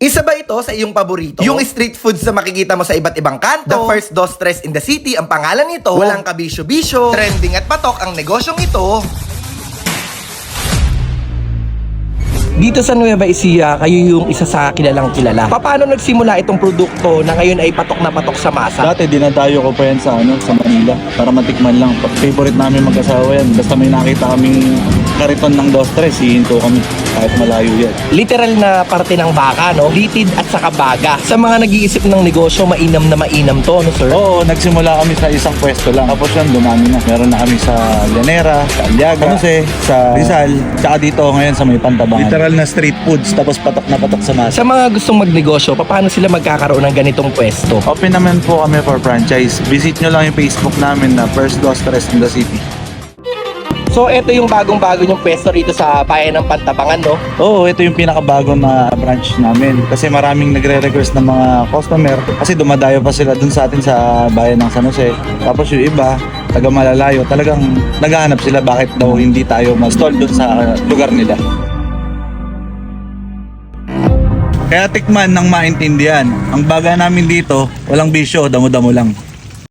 Isa ba ito sa iyong paborito? Yung street foods na makikita mo sa iba't ibang kanto. The first dos tres in the city ang pangalan nito. Walang kabisyo-bisyo. Trending at patok ang negosyong ito. Dito sa Nueva Ecija, kayo yung isa sa kilalang kilala. Paano nagsimula itong produkto na ngayon ay patok na patok sa masa? Dati dinadayo ko pa yan sa ano sa Manila para matikman lang. Favorite namin mag-asawa yan. Basta may nakita kaming kariton ng dos tres, hihinto kami kahit malayo yan. Literal na parte ng baka, no? Litid at saka baga. Sa mga nag-iisip ng negosyo, mainam na mainam to, no sir? Oo, nagsimula kami sa isang pwesto lang. Tapos yan, dumami na. Meron na kami sa Llanera, sa Aliaga, Jose, sa Rizal, tsaka dito ngayon sa may Pantabangan. Literal na street foods, tapos patok na patok sa masa. Sa mga gustong magnegosyo, paano sila magkakaroon ng ganitong pwesto? Open naman po kami for franchise. Visit nyo lang yung Facebook namin na First Dos Tres in the City. So, ito yung bagong-bago yung pwesto rito sa bayan ng Pantabangan, no? Oo, ito yung pinakabago na branch namin. Kasi maraming nagre-request ng mga customer. Kasi dumadayo pa sila dun sa atin sa bayan ng San Jose. Tapos yung iba, taga malalayo, talagang naghahanap sila bakit daw hindi tayo mag-stall dun sa lugar nila. Kaya tikman ng maintindihan. Ang baga namin dito, walang bisyo, damo-damo lang.